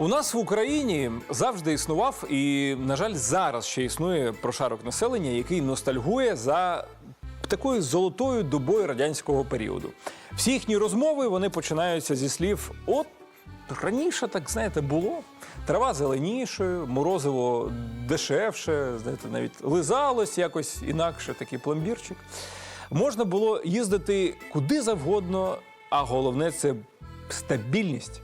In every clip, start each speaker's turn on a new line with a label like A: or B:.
A: У нас в Україні завжди існував і, на жаль, зараз ще існує прошарок населення, який ностальгує за такою золотою добою радянського періоду. Всі їхні розмови вони починаються зі слів: от раніше, так знаєте, було. Трава зеленішою, морозиво дешевше, знаєте, навіть лизалось якось інакше, такий пломбірчик. Можна було їздити куди завгодно, а головне це стабільність.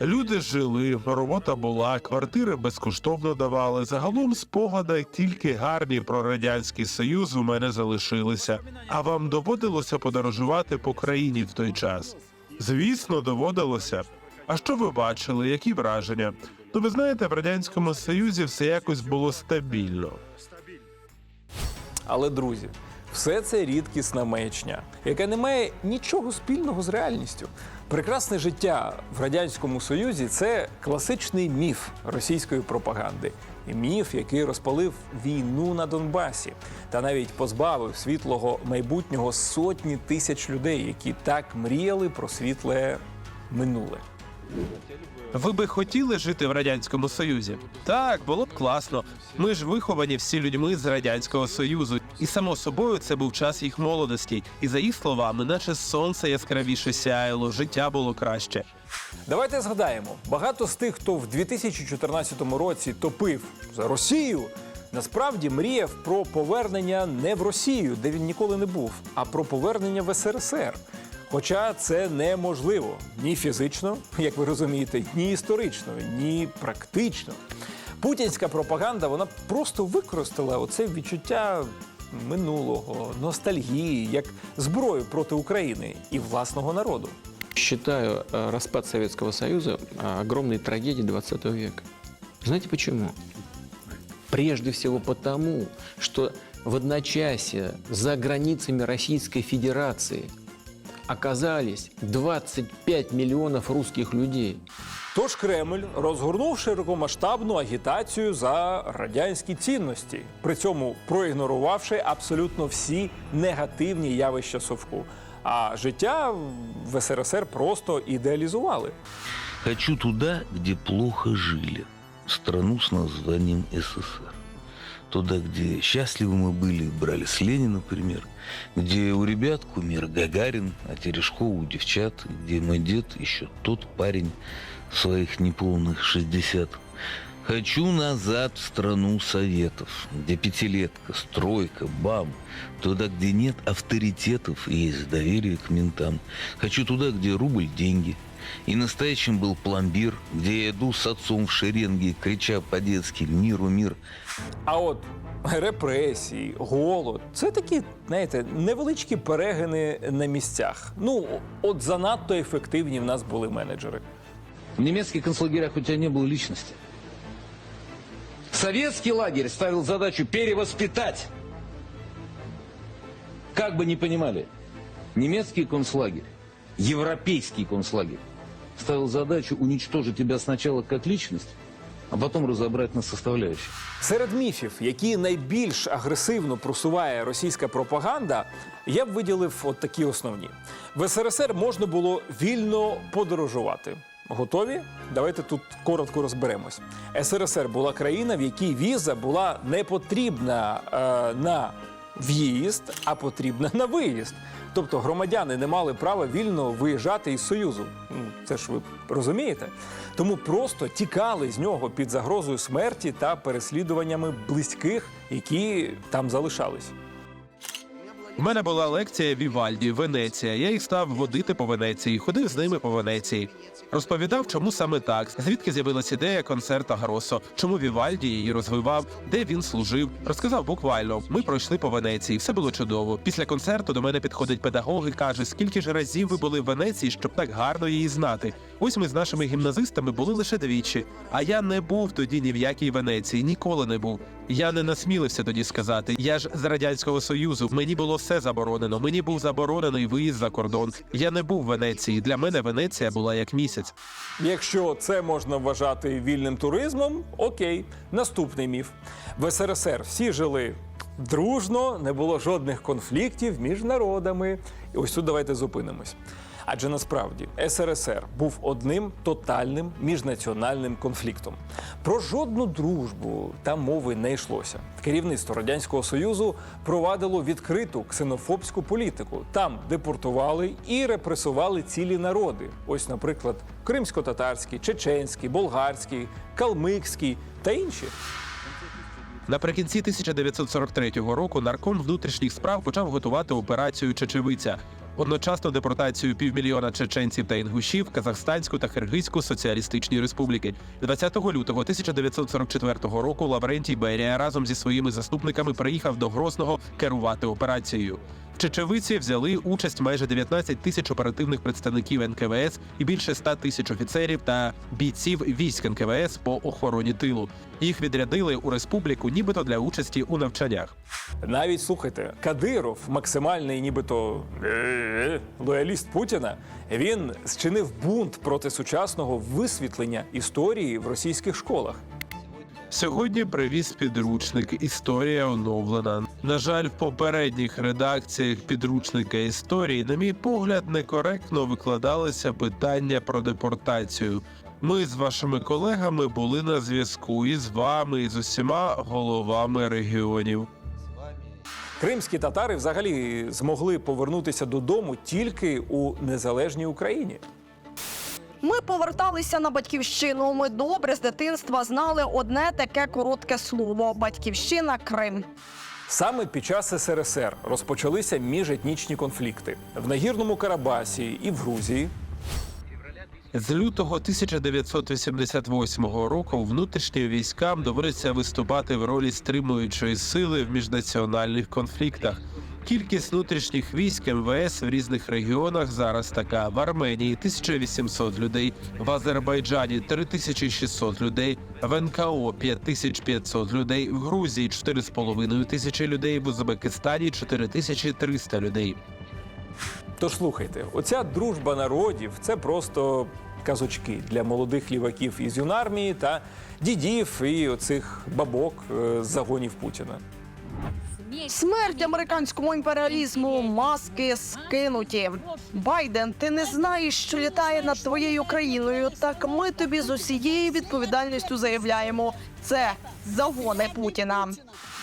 B: Люди жили, робота була, квартири безкоштовно давали. Загалом спогади тільки гарні про радянський союз у мене залишилися. А вам доводилося подорожувати по країні в той час? Звісно, доводилося. А що ви бачили? Які враження? Ну, ви знаєте, в радянському союзі все якось було стабільно.
A: Але, друзі, все це рідкісна маячня, яка не має нічого спільного з реальністю. Прекрасне життя в радянському союзі це класичний міф російської пропаганди. Міф, який розпалив війну на Донбасі, та навіть позбавив світлого майбутнього сотні тисяч людей, які так мріяли про світле минуле.
B: Ви би хотіли жити в радянському союзі? Так, було б класно. Ми ж виховані всі людьми з радянського союзу, і само собою це був час їх молодості. І за їх словами, наче сонце яскравіше сяяло, життя було краще.
A: Давайте згадаємо, багато з тих, хто в 2014 році топив за Росію, насправді мріяв про повернення не в Росію, де він ніколи не був, а про повернення в СРСР. Хоча це неможливо ні фізично, як ви розумієте, ні історично, ні практично. Путінська пропаганда вона просто використала оце відчуття минулого, ностальгії як зброю проти України і власного народу.
C: Считаю э, распад Советского Союза э, огромной трагедией 20 века. Знаете почему? Прежде всего потому, что в одночасье за границами Российской Федерации оказались 25 миллионов русских людей.
A: Тож Кремль розгорнув широкомасштабну агітацію за радянські цінності, при цьому проігнорувавши абсолютно всі негативні явища совку. А життя в СРСР просто ідеалізували.
D: Хочу туда, где плохо жили. Страну с названием СССР. Туда, где счастливы мы были, брали с Ленина пример. Где у ребят кумир Гагарин, а Терешкова у девчат. Где мой дед еще тот парень своих неполных 60. Хочу назад в страну советов, где пятилетка, стройка, бам. Туда, где нет авторитетов и есть доверие к ментам. Хочу туда, где рубль – деньги. И настоящим был пломбир, где я иду с отцом в шеренге, крича по-детски «Миру, мир!»
A: А от репресії, голод це такі, знаєте, невеличкі перегини на місцях. Ну, от занадто ефективні в нас були менеджери.
E: В немецких концлагерях у тебя не было личности. Советский лагерь ставил задачу перевоспитать. Как бы ни понимали, немецкий концлагерь, европейский концлагерь Ставил задачу уничтожить тебя сначала как личность, а потом разобрать на составляющие.
A: Серед міфів, які найбільш агресивно просуває російська пропаганда, я б виділив от такі основні: в СРСР можна було вільно подорожувати. Готові? Давайте тут коротко розберемось. СРСР була країна, в якій віза була не потрібна е, на в'їзд, а потрібна на виїзд. Тобто громадяни не мали права вільно виїжджати із Союзу. Ну, Це ж ви розумієте? Тому просто тікали з нього під загрозою смерті та переслідуваннями близьких, які там залишались.
B: У мене була лекція Вівальді, Венеція. Я їх став водити по Венеції, ходив з ними по Венеції. Розповідав, чому саме так, звідки з'явилась ідея концерта Гросо, чому Вівальді її розвивав, де він служив. Розказав буквально. Ми пройшли по Венеції, все було чудово. Після концерту до мене підходить педагог і каже, скільки ж разів ви були в Венеції, щоб так гарно її знати. Ось ми з нашими гімназистами були лише двічі. А я не був тоді ні в якій Венеції, ніколи не був. Я не насмілився тоді сказати. Я ж з радянського союзу. Мені було все заборонено. Мені був заборонений виїзд за кордон. Я не був в Венеції. Для мене Венеція була як місяць.
A: Якщо це можна вважати вільним туризмом, окей. Наступний міф. В СРСР всі жили дружно, не було жодних конфліктів між народами. І ось тут давайте зупинимось. Адже насправді СРСР був одним тотальним міжнаціональним конфліктом. Про жодну дружбу там мови не йшлося. Керівництво радянського союзу провадило відкриту ксенофобську політику. Там депортували і репресували цілі народи. Ось, наприклад, кримсько-татарський, чеченський, болгарський, калмикський та інші.
B: Наприкінці 1943 року нарком внутрішніх справ почав готувати операцію Чечевиця. Одночасно депортацію півмільйона чеченців та інгушів Казахстанську та Киргизьку соціалістичні республіки. 20 лютого 1944 року Лаврентій Берія разом зі своїми заступниками приїхав до Грозного керувати операцією. Чечевиці взяли участь майже 19 тисяч оперативних представників НКВС і більше 100 тисяч офіцерів та бійців військ НКВС по охороні тилу. Їх відрядили у республіку, нібито для участі у навчаннях.
A: Навіть слухайте, Кадиров, максимальний, нібито е, лояліст Путіна, він зчинив бунт проти сучасного висвітлення історії в російських школах.
B: Сьогодні привіз підручник Історія оновлена. На жаль, в попередніх редакціях підручника історії, на мій погляд, некоректно викладалися питання про депортацію. Ми з вашими колегами були на зв'язку і з вами, і з усіма головами регіонів.
A: Кримські татари взагалі змогли повернутися додому тільки у незалежній Україні.
F: Ми поверталися на батьківщину. Ми добре з дитинства знали одне таке коротке слово: батьківщина Крим.
A: Саме під час СРСР розпочалися міжетнічні конфлікти в нагірному Карабасі і в Грузії.
B: З лютого 1988 року внутрішнім військам доводиться виступати в ролі стримуючої сили в міжнаціональних конфліктах. Кількість внутрішніх військ МВС в різних регіонах зараз така: в Арменії 1800 людей, в Азербайджані 3600 людей, в НКО 5500 людей, в Грузії 4,5 тисячі людей, в Узбекистані 4300 людей.
A: Тож слухайте, оця дружба народів це просто казочки для молодих ліваків із юнармії та дідів і оцих бабок е, з загонів Путіна.
F: Смерть американському імперіалізму, маски скинуті. Байден, ти не знаєш, що літає над твоєю країною. Так ми тобі з усією відповідальністю заявляємо: це загони Путіна.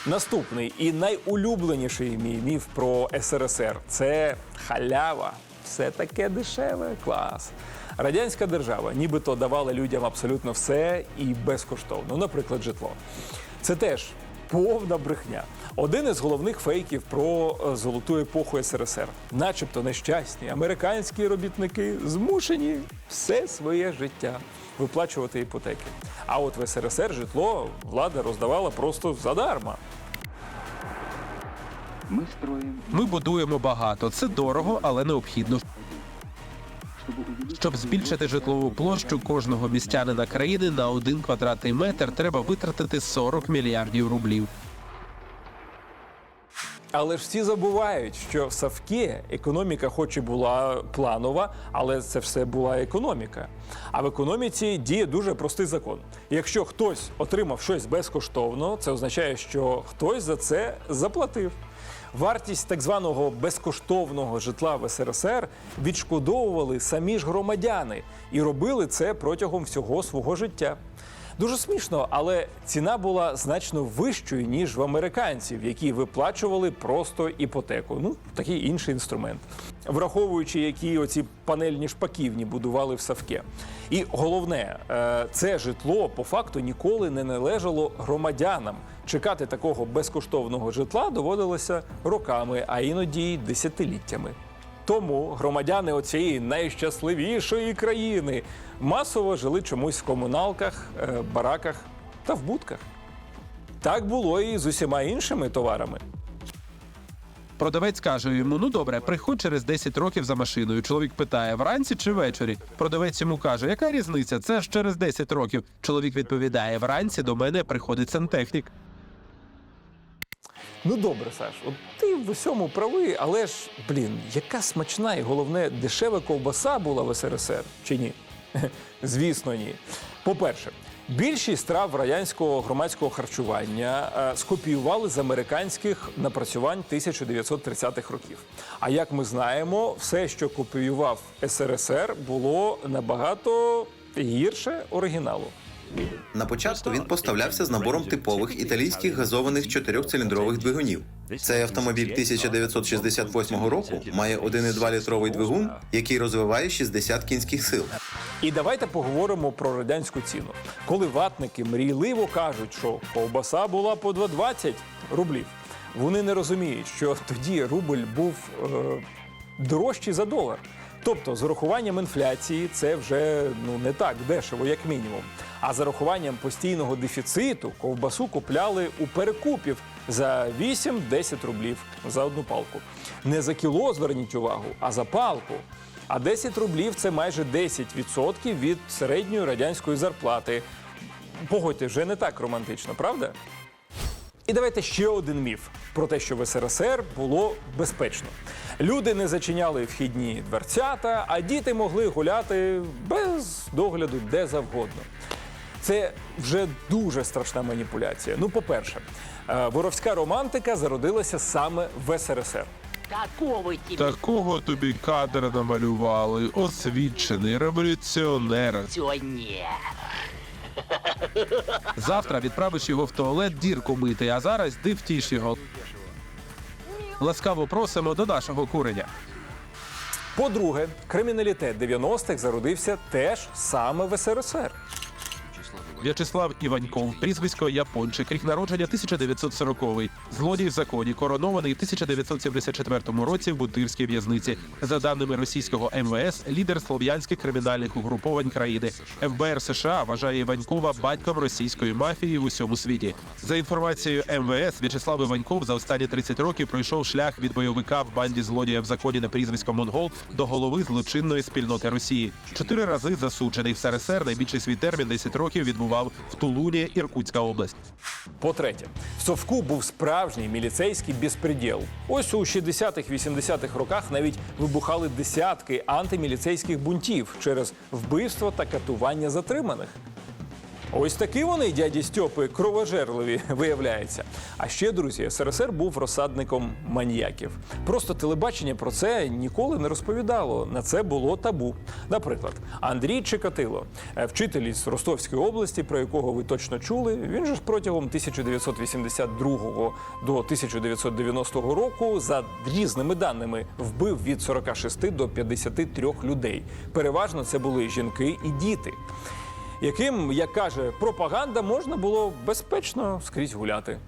A: Наступний і найулюбленіший мій міф про СРСР це халява. Все таке дешеве, клас. Радянська держава нібито давала людям абсолютно все і безкоштовно, наприклад, житло. Це теж повна брехня. Один із головних фейків про е, золоту епоху СРСР, начебто нещасні американські робітники змушені все своє життя виплачувати іпотеки. А от в СРСР житло влада роздавала просто задарма.
G: Мы строим,
B: Ми будуємо багато. Це дорого, але необхідно. Щоб збільшити житлову площу кожного містянина країни на один квадратний метр, треба витратити 40 мільярдів рублів.
A: Але ж всі забувають, що в Савке економіка, хоч і була планова, але це все була економіка. А в економіці діє дуже простий закон. Якщо хтось отримав щось безкоштовно, це означає, що хтось за це заплатив. Вартість так званого безкоштовного житла в СРСР відшкодовували самі ж громадяни і робили це протягом всього свого життя. Дуже смішно, але ціна була значно вищою ніж в американців, які виплачували просто іпотеку. Ну такий інший інструмент, враховуючи, які оці панельні шпаківні будували в Савке. І головне, е, це житло по факту ніколи не належало громадянам. Чекати такого безкоштовного житла доводилося роками, а іноді й десятиліттями. Тому громадяни оцієї найщасливішої країни масово жили чомусь в комуналках, е, бараках та в будках. Так було і з усіма іншими товарами.
B: Продавець каже йому: ну добре, приходь через 10 років за машиною. Чоловік питає, вранці чи ввечері. Продавець йому каже, яка різниця? Це ж через 10 років. Чоловік відповідає: вранці до мене приходить сантехнік.
A: Ну добре, Саш, от ти в усьому правий, але ж, блін, яка смачна і головне, дешева ковбаса була в СРСР чи ні? Звісно, ні. По-перше, Більшість страв радянського громадського харчування е, скопіювали з американських напрацювань 1930-х років. А як ми знаємо, все, що копіював СРСР, було набагато гірше оригіналу.
H: На початку він поставлявся з набором типових італійських газованих чотирьохциліндрових двигунів. Цей автомобіль 1968 року має 1,2 літровий двигун, який розвиває 60 кінських сил.
A: І давайте поговоримо про радянську ціну. Коли ватники мрійливо кажуть, що ковбаса була по 2,20 рублів, вони не розуміють, що тоді рубль був е, дорожчий за долар. Тобто, з урахуванням інфляції це вже ну не так дешево, як мінімум. А з урахуванням постійного дефіциту ковбасу купляли у перекупів за 8-10 рублів за одну палку. Не за кіло, зверніть увагу, а за палку. А 10 рублів це майже 10% від середньої радянської зарплати. Погодьте, вже не так романтично, правда? І давайте ще один міф про те, що в СРСР було безпечно. Люди не зачиняли вхідні дверцята, а діти могли гуляти без догляду де завгодно. Це вже дуже страшна маніпуляція. Ну, по-перше, е, воровська романтика зародилася саме в СРСР.
I: Какого тебе
B: Такого тобі кадра намалювали, освічений революціонер.
I: не?
B: Завтра відправиш його в туалет дірку мити, а зараз дивтіш його. Ласкаво просимо до нашого куреня.
A: По-друге, криміналітет 90-х зародився теж саме в СРСР.
B: В'ячеслав Іваньков, прізвисько Япончик, рік народження 1940-й. Злодій в законі, коронований в 1974 році в Бутирській в'язниці. За даними російського МВС, лідер слов'янських кримінальних угруповань країни. ФБР США вважає Іванькова батьком російської мафії в усьому світі. За інформацією МВС, В'ячеслав Іваньков за останні 30 років пройшов шлях від бойовика в банді злодія в законі на прізвисько Монгол до голови злочинної спільноти Росії. Чотири рази засуджений в СРСР. Найбільший свій термін 10 років відбував в Тулуні, Іркутська область.
A: По-третє, в Совку був справжній міліцейський безпреділ. Ось у 60-х-80-х роках навіть вибухали десятки антиміліцейських бунтів через вбивство та катування затриманих. Ось такі вони, дяді Стьопи, кровожерливі, виявляється. А ще, друзі, СРСР був розсадником маніяків. Просто телебачення про це ніколи не розповідало. На це було табу. Наприклад, Андрій Чикатило, е, вчитель із Ростовської області, про якого ви точно чули. Він же ж протягом 1982 до 1990 року, за різними даними, вбив від 46 до 53 людей. Переважно це були жінки і діти яким, як каже пропаганда, можна було безпечно скрізь гуляти.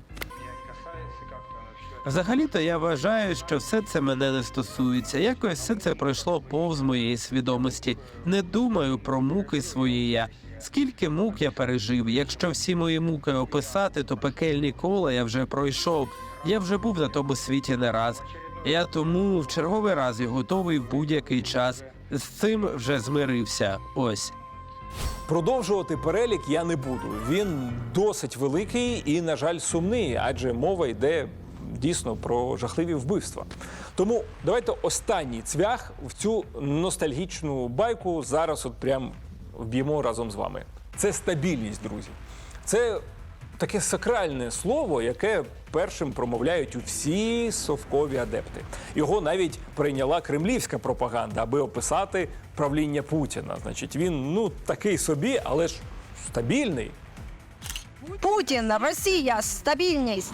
B: Взагалі-то я вважаю, що все це мене не стосується. Якось все це пройшло повз моєї свідомості. Не думаю про муки свої я. Скільки мук я пережив? Якщо всі мої муки описати, то пекельні кола я вже пройшов. Я вже був на тому світі не раз. Я тому в черговий раз і готовий в будь-який час. З цим вже змирився. Ось.
A: Продовжувати перелік я не буду. Він досить великий і, на жаль, сумний, адже мова йде дійсно про жахливі вбивства. Тому давайте останній цвях в цю ностальгічну байку зараз от прям вб'ємо разом з вами. Це стабільність, друзі. Це таке сакральне слово, яке першим промовляють всі совкові адепти. Його навіть прийняла кремлівська пропаганда, аби описати правління Путіна. Значить, він ну такий собі, але ж стабільний.
F: Путін, Росія, стабільність.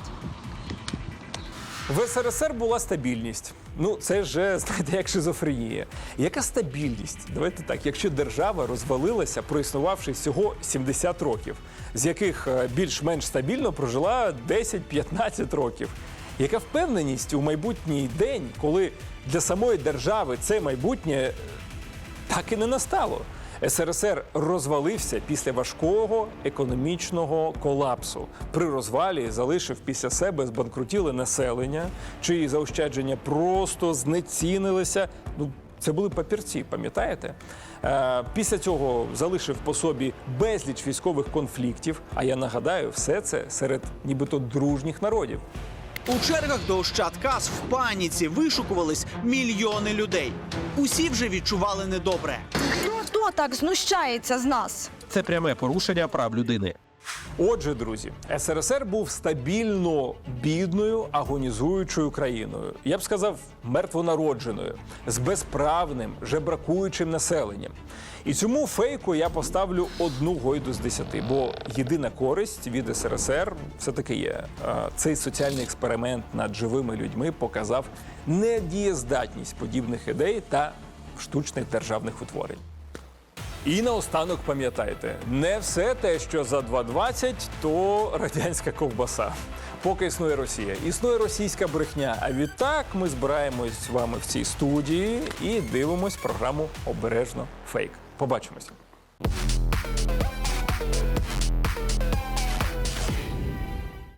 A: В СРСР була стабільність. Ну, це ж знаєте, як шизофренія. Яка стабільність? Давайте так, якщо держава розвалилася, проіснувавши всього 70 років, з яких е, більш-менш стабільно прожила 10-15 років. Яка впевненість у майбутній день, коли для самої держави це майбутнє е, так і не настало? СРСР розвалився після важкого економічного колапсу. При розвалі залишив після себе збанкрутіле населення, чиї заощадження просто знецінилися. Ну, це були папірці, пам'ятаєте? Е, після цього залишив по собі безліч військових конфліктів. А я нагадаю, все це серед нібито дружніх народів.
J: У чергах до Ощадкас в паніці вишукувались мільйони людей. Усі вже відчували недобре.
F: Так знущається з нас?
B: Це пряме порушення прав людини.
A: Отже, друзі, СРСР був стабільно бідною, агонізуючою країною. Я б сказав, мертвонародженою, з безправним, жебракуючим населенням. І цьому фейку я поставлю одну гойду з десяти, бо єдина користь від СРСР все таки є. Цей соціальний експеримент над живими людьми показав недієздатність подібних ідей та штучних державних утворень. І наостанок пам'ятайте, не все те, що за 2,20, то радянська ковбаса. Поки існує Росія, існує російська брехня. А відтак ми збираємось з вами в цій студії і дивимось програму Обережно фейк. Побачимось.